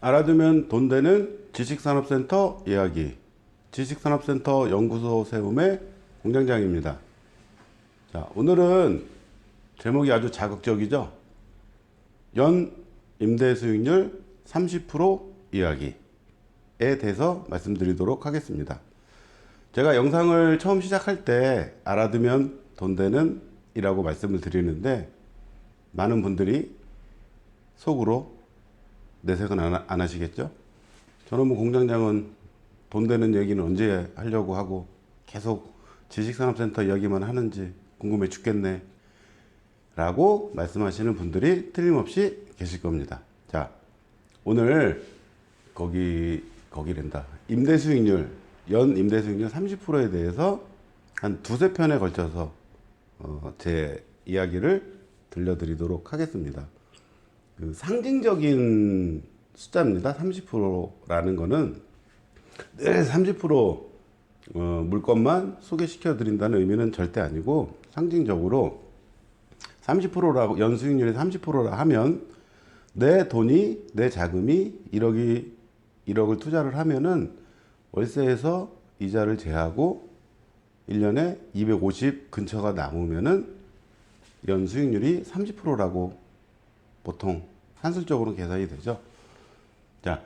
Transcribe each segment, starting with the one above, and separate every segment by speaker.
Speaker 1: 알아두면 돈 되는 지식산업센터 이야기. 지식산업센터 연구소 세움의 공장장입니다. 자, 오늘은 제목이 아주 자극적이죠? 연 임대 수익률 30% 이야기에 대해서 말씀드리도록 하겠습니다. 제가 영상을 처음 시작할 때 알아두면 돈 되는 이라고 말씀을 드리는데 많은 분들이 속으로 내색은 안, 하시겠죠? 저는 뭐 공장장은 돈 되는 얘기는 언제 하려고 하고 계속 지식산업센터 이야기만 하는지 궁금해 죽겠네. 라고 말씀하시는 분들이 틀림없이 계실 겁니다. 자, 오늘 거기, 거기랜다. 임대 수익률, 연 임대 수익률 30%에 대해서 한 두세 편에 걸쳐서 어, 제 이야기를 들려드리도록 하겠습니다. 그 상징적인 숫자입니다. 30%라는 거는 늘30% 어, 물건만 소개시켜 드린다는 의미는 절대 아니고 상징적으로 30%라고 연수익률이 30%라 하면 내 돈이 내 자금이 1억이 1억을 투자를 하면은 월세에서 이자를 제하고 1년에 250 근처가 남으면은 연수익률이 30%라고 보통 산술적으로 계산이 되죠. 자,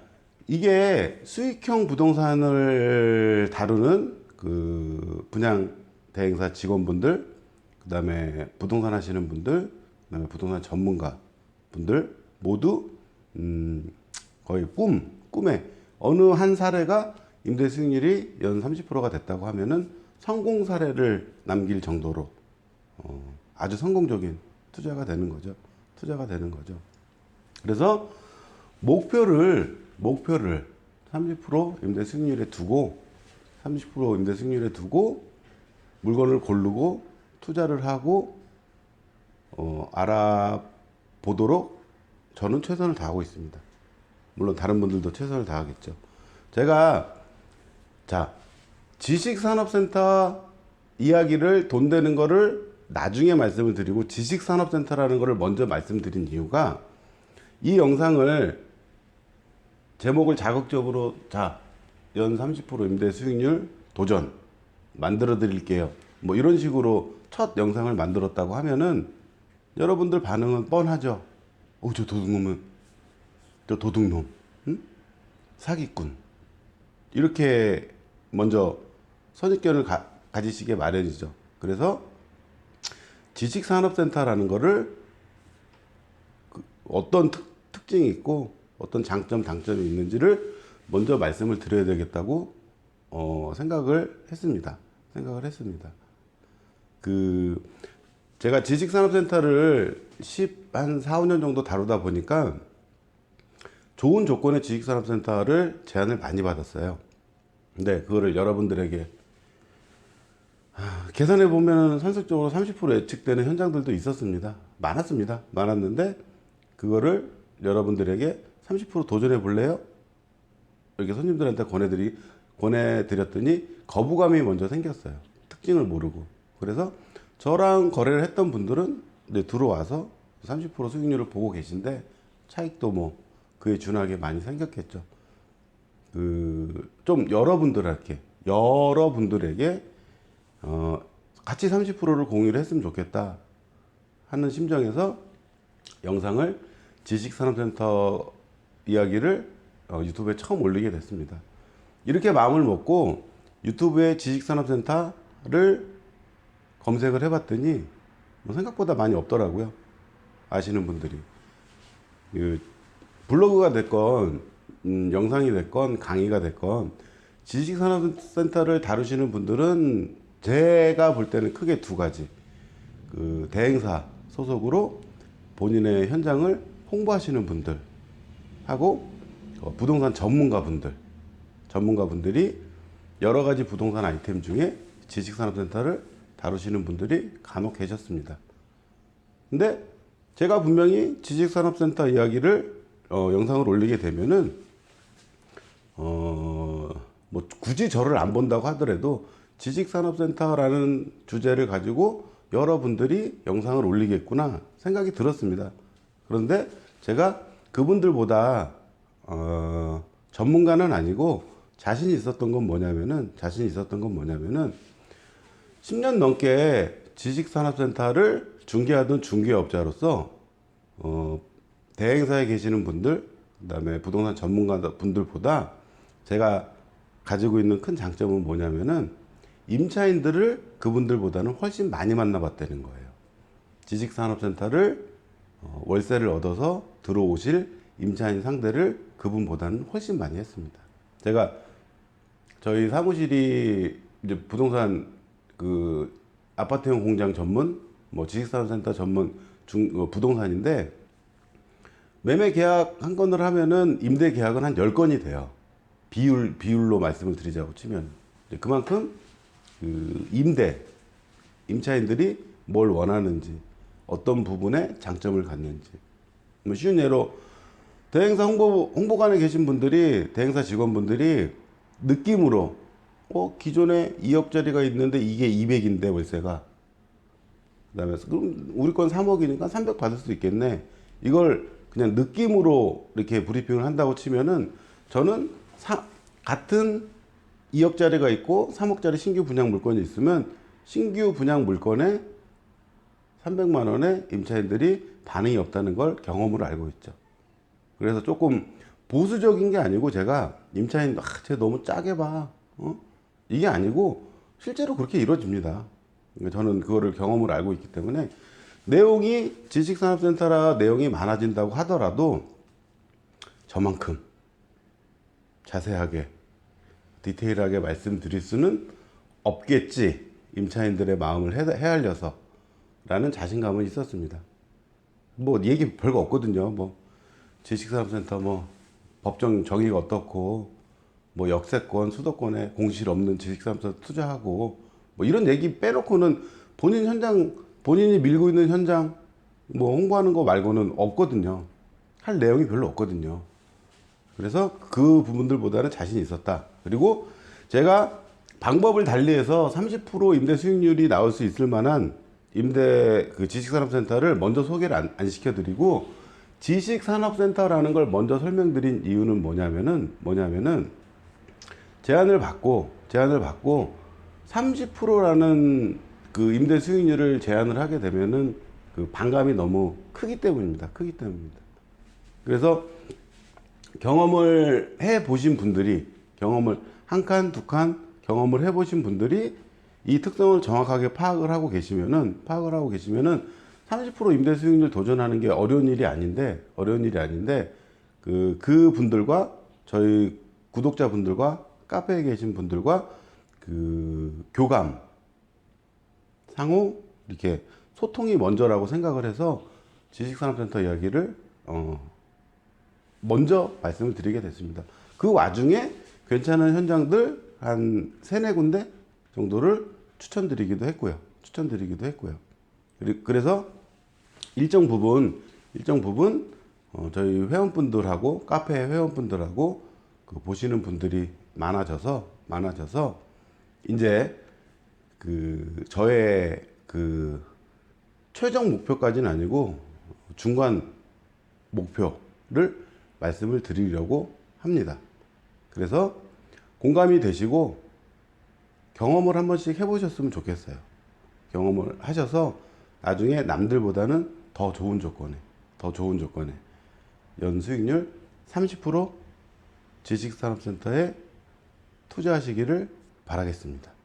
Speaker 1: 이게 수익형 부동산을 다루는 그 분양 대행사 직원분들, 그 다음에 부동산 하시는 분들, 그 다음에 부동산 전문가 분들 모두 음, 거의 꿈, 꿈에 어느 한 사례가 임대 수익률이 연 30%가 됐다고 하면은 성공 사례를 남길 정도로 어, 아주 성공적인 투자가 되는 거죠. 투자가 되는 거죠. 그래서 목표를 목표를 30% 임대 수익률에 두고 30% 임대 수익률에 두고 물건을 고르고 투자를 하고 어, 알아보도록 저는 최선을 다하고 있습니다. 물론 다른 분들도 최선을 다하겠죠. 제가 자 지식산업센터 이야기를 돈 되는 거를 나중에 말씀을 드리고 지식산업센터라는 거를 먼저 말씀드린 이유가 이 영상을 제목을 자극적으로 자, 연 30% 임대 수익률 도전 만들어 드릴게요. 뭐 이런 식으로 첫 영상을 만들었다고 하면은 여러분들 반응은 뻔하죠. 어, 저 도둑놈은 저 도둑놈, 응? 사기꾼. 이렇게 먼저 선입견을 가, 가지시게 마련이죠. 그래서 지식산업센터라는 거를 그 어떤 특, 특징이 있고 어떤 장점, 단점이 있는지를 먼저 말씀을 드려야 되겠다고 어, 생각을 했습니다. 생각을 했습니다. 그 제가 지식산업센터를 10, 한 4, 5년 정도 다루다 보니까 좋은 조건의 지식산업센터를 제안을 많이 받았어요. 근데 그거를 여러분들에게 아, 계산해 보면 선색적으로 30% 예측되는 현장들도 있었습니다. 많았습니다. 많았는데 그거를 여러분들에게 30% 도전해 볼래요? 이렇게 손님들한테 권해드리 권해드렸더니 거부감이 먼저 생겼어요. 특징을 모르고 그래서 저랑 거래를 했던 분들은 들어와서 30% 수익률을 보고 계신데 차익도 뭐 그에 준하게 많이 생겼겠죠. 그 좀 여러분들에게 여러분들에게 어, 같이 30%를 공유를 했으면 좋겠다 하는 심정에서 영상을 지식산업센터 이야기를 어, 유튜브에 처음 올리게 됐습니다. 이렇게 마음을 먹고 유튜브에 지식산업센터를 검색을 해봤더니 뭐 생각보다 많이 없더라고요. 아시는 분들이. 그 블로그가 됐건 음, 영상이 됐건 강의가 됐건 지식산업센터를 다루시는 분들은 제가 볼 때는 크게 두 가지 그 대행사 소속으로 본인의 현장을 홍보하시는 분들 하고 어, 부동산 전문가 분들 전문가 분들이 여러 가지 부동산 아이템 중에 지식산업센터를 다루시는 분들이 간혹 계셨습니다. 근데 제가 분명히 지식산업센터 이야기를 어, 영상을 올리게 되면은 어, 뭐 굳이 저를 안 본다고 하더라도 지식산업센터라는 주제를 가지고 여러분들이 영상을 올리겠구나 생각이 들었습니다. 그런데 제가 그분들보다 어, 전문가는 아니고 자신이 있었던 건 뭐냐면은 자신이 있었던 건 뭐냐면은 10년 넘게 지식산업센터를 중개하던 중개업자로서 어, 대행사에 계시는 분들, 그 다음에 부동산 전문가 분들보다 제가 가지고 있는 큰 장점은 뭐냐면은 임차인들을 그분들보다는 훨씬 많이 만나봤다는 거예요. 지식산업센터를 어, 월세를 얻어서 들어오실 임차인 상대를 그분보다는 훨씬 많이 했습니다. 제가 저희 사무실이 이제 부동산 그 아파트형 공장 전문, 뭐 지식산업센터 전문 중 어, 부동산인데 매매 계약 한 건을 하면은 임대 계약은 한 10건이 돼요. 비율 비율로 말씀을 드리자고 치면 그만큼 그 임대 임차인들이 뭘 원하는지 어떤 부분에 장점을 갖는지 뭐 쉬운 예로 대행사 홍보 홍보관에 계신 분들이 대행사 직원분들이 느낌으로 어 기존에 2억짜리가 있는데 이게 200인데 월세가 그 다음에 그럼 우리 건 3억이니까 300 받을 수도 있겠네. 이걸 그냥 느낌으로 이렇게 브리핑을 한다고 치면은 저는 사, 같은 2억짜리가 있고 3억짜리 신규 분양 물건이 있으면 신규 분양 물건에 300만 원에 임차인들이 반응이 없다는 걸 경험으로 알고 있죠. 그래서 조금 보수적인 게 아니고 제가 임차인 아, 쟤 너무 짜게 봐. 어? 이게 아니고 실제로 그렇게 이루어집니다. 그러니까 저는 그거를 경험으로 알고 있기 때문에 내용이 지식산업센터라 내용이 많아진다고 하더라도 저만큼 자세하게 디테일하게 말씀드릴 수는 없겠지 임차인들의 마음을 해- 헤아려서 라는 자신감은 있었습니다. 뭐 얘기 별거 없거든요. 뭐 지식산업센터 뭐 법정 정의가 어떻고 뭐 역세권 수도권에 공실 없는 지식산업센터 투자하고 뭐 이런 얘기 빼놓고는 본인 현장 본인이 밀고 있는 현장 뭐 홍보하는 거 말고는 없거든요. 할 내용이 별로 없거든요. 그래서 그 부분들보다는 자신이 있었다. 그리고 제가 방법을 달리해서 30% 임대 수익률이 나올 수 있을 만한 임대 그 지식산업센터를 먼저 소개를 안, 안 시켜드리고 지식산업센터라는 걸 먼저 설명드린 이유는 뭐냐면은 뭐냐면은 제안을 받고 제안을 받고 30%라는 그 임대 수익률을 제안을 하게 되면은 그 반감이 너무 크기 때문입니다. 크기 때문입니다. 그래서 경험을 해 보신 분들이 경험을 한 칸, 두 칸 경험을 해 보신 분들이 이 특성을 정확하게 파악을 하고 계시면은 파악을 하고 계시면은 30% 임대 수익률 도전하는 게 어려운 일이 아닌데 어려운 일이 아닌데 그, 그 분들과 저희 구독자 분들과 카페에 계신 분들과 그 교감 상호 이렇게 소통이 먼저라고 생각을 해서 지식산업센터 이야기를 어 먼저 말씀을 드리게 됐습니다. 그 와중에 괜찮은 현장들 한 세네 군데 정도를 추천드리기도 했고요. 추천드리기도 했고요. 그래서 일정 부분 일정 부분 어, 저희 회원분들하고 카페 회원분들하고 그 보시는 분들이 많아져서 많아져서 이제 그 저의 그 최종 목표까지는 아니고 중간 목표를 말씀을 드리려고 합니다. 그래서 공감이 되시고 경험을 한 번씩 해보셨으면 좋겠어요. 경험을 하셔서 나중에 남들보다는 더 좋은 조건에, 더 좋은 조건에 연 수익률 30% 지식산업센터에 투자하시기를 바라겠습니다.